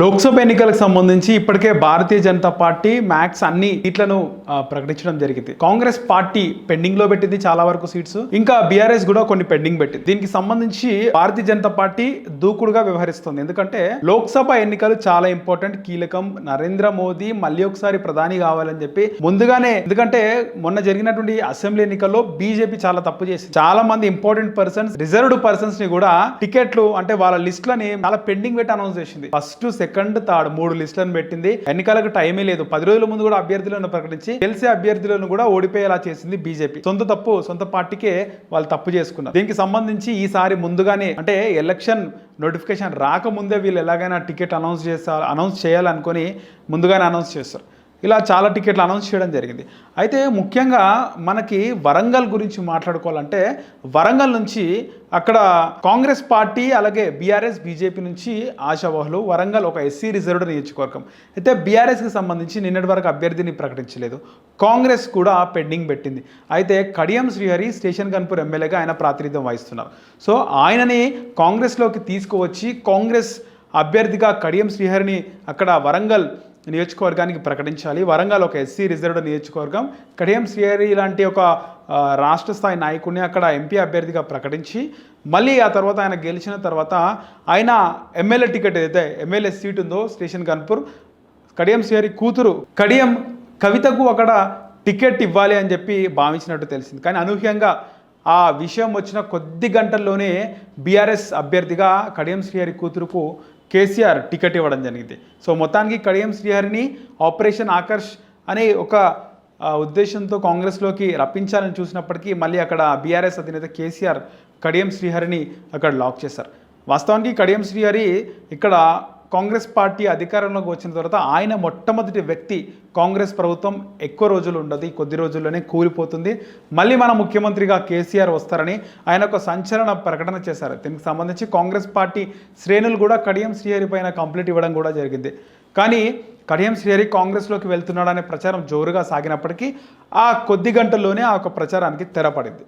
లోక్సభ ఎన్నికలకు సంబంధించి ఇప్పటికే భారతీయ జనతా పార్టీ మ్యాక్స్ అన్ని సీట్లను ప్రకటించడం జరిగింది. కాంగ్రెస్ పార్టీ పెండింగ్లో పెట్టింది చాలా వరకు సీట్స్. ఇంకా బీఆర్ఎస్ కూడా కొన్ని పెండింగ్ పెట్టింది. దీనికి సంబంధించి భారతీయ జనతా పార్టీ దూకుడుగా వ్యవహరిస్తుంది. ఎందుకంటే లోక్సభ ఎన్నికలు చాలా ఇంపార్టెంట్. కీలకం. నరేంద్ర మోదీ మళ్ళీ ఒకసారి ప్రధాని కావాలని చెప్పి ముందుగానే ఎందుకంటే మొన్న జరిగినటువంటి అసెంబ్లీ ఎన్నికల్లో బీజేపీ చాలా తప్పు చేసింది. చాలా మంది ఇంపార్టెంట్ పర్సన్స్ రిజర్వ్డ్ పర్సన్స్ని కూడా టికెట్లు అంటే వాళ్ళ లిస్టులని చాలా పెండింగ్ పెట్టి అనౌన్స్ చేసింది. ఫస్ట్ సెకండ్ థర్డ్ మూడు లిస్టులను పెట్టింది. ఎన్నికలకు టైమే లేదు. పది రోజుల ముందు కూడా అభ్యర్థులను ప్రకటించి గెలిచే అభ్యర్థులను కూడా ఓడిపోయేలా చేసింది బీజేపీ. సొంత తప్పు సొంత పార్టీకే వాళ్ళు తప్పు చేసుకున్నారు. దీనికి సంబంధించి ఈసారి ముందుగానే అంటే ఎలక్షన్ నోటిఫికేషన్ రాకముందే వీళ్ళు ఎలాగైనా టికెట్ అనౌన్స్ చేస్తారు అనౌన్స్ చేయాలనుకొని ముందుగానే అనౌన్స్ చేస్తారు. ఇలా చాలా టికెట్లు అనౌన్స్ చేయడం జరిగింది. అయితే ముఖ్యంగా మనకి వరంగల్ గురించి మాట్లాడుకోవాలంటే వరంగల్ నుంచి అక్కడ కాంగ్రెస్ పార్టీ అలాగే బీఆర్ఎస్ బీజేపీ నుంచి ఆశావాహులు వరంగల్ ఒక ఎస్సీ రిజర్వ్డ్ నియోజకవర్గం. అయితే బీఆర్ఎస్కి సంబంధించి నిన్నటి వరకు అభ్యర్థిని ప్రకటించలేదు. కాంగ్రెస్ కూడా పెండింగ్ పెట్టింది. అయితే కడియం శ్రీహరి స్టేషన్ కన్పూర్ ఎమ్మెల్యేగా ఆయన ప్రాతినిధ్యం వహిస్తున్నారు. సో ఆయనని కాంగ్రెస్లోకి తీసుకువచ్చి కాంగ్రెస్ అభ్యర్థిగా కడియం శ్రీహరిని అక్కడ వరంగల్ నియోజకవర్గానికి ప్రకటించాలి. వరంగల్ ఒక ఎస్సీ రిజర్వ్డ్ నియోజకవర్గం. కడియం శ్రీహరి లాంటి ఒక రాష్ట్ర స్థాయి నాయకుడిని అక్కడ ఎంపీ అభ్యర్థిగా ప్రకటించి మళ్ళీ ఆ తర్వాత ఆయన గెలిచిన తర్వాత ఆయన ఎమ్మెల్యే టికెట్ ఏదైతే ఎమ్మెల్యే సీట్ ఉందో స్టేషన్ కన్పూర్ కడియం శ్రీహరి కూతురు కడియం కవితకు అక్కడ టికెట్ ఇవ్వాలి అని చెప్పి భావించినట్టు తెలిసింది. కానీ అనూహ్యంగా ఆ విషయం వచ్చిన కొద్ది గంటల్లోనే బీఆర్ఎస్ అభ్యర్థిగా కడియం శ్రీహరి కూతురుకు కేసీఆర్ టికెట్ ఇవ్వడం జరిగింది. సో మొత్తానికి కడియం శ్రీహరిని ఆపరేషన్ ఆకర్ష్ అనే ఒక ఉద్దేశంతో కాంగ్రెస్లోకి రప్పించాలని చూసినప్పటికీ మళ్ళీ అక్కడ బీఆర్ఎస్ అధినేత కేసీఆర్ కడియం శ్రీహరిని అక్కడ లాక్ చేశారు. వాస్తవానికి కడియం శ్రీహరి ఇక్కడ కాంగ్రెస్ పార్టీ అధికారంలోకి వచ్చిన తర్వాత ఆయన మొట్టమొదటి వ్యక్తి కాంగ్రెస్ ప్రభుత్వం ఎక్కువ రోజులు ఉండదు కొద్ది రోజుల్లోనే కూలిపోతుంది. మళ్ళీ మన ముఖ్యమంత్రిగా కేసీఆర్ వస్తారని ఆయన ఒక సంచలన ప్రకటన చేశారు. దీనికి సంబంధించి కాంగ్రెస్ పార్టీ శ్రేణులు కూడా కడియం శ్రీహరి పైన కంప్లీట్ ఇవ్వడం కూడా జరిగింది. కానీ కడియం శ్రీహరి కాంగ్రెస్లోకి వెళ్తున్నాడనే ప్రచారం జోరుగా సాగినప్పటికీ ఆ కొద్ది గంటల్లోనే ఆ ఒక ప్రచారానికి తెరపడింది.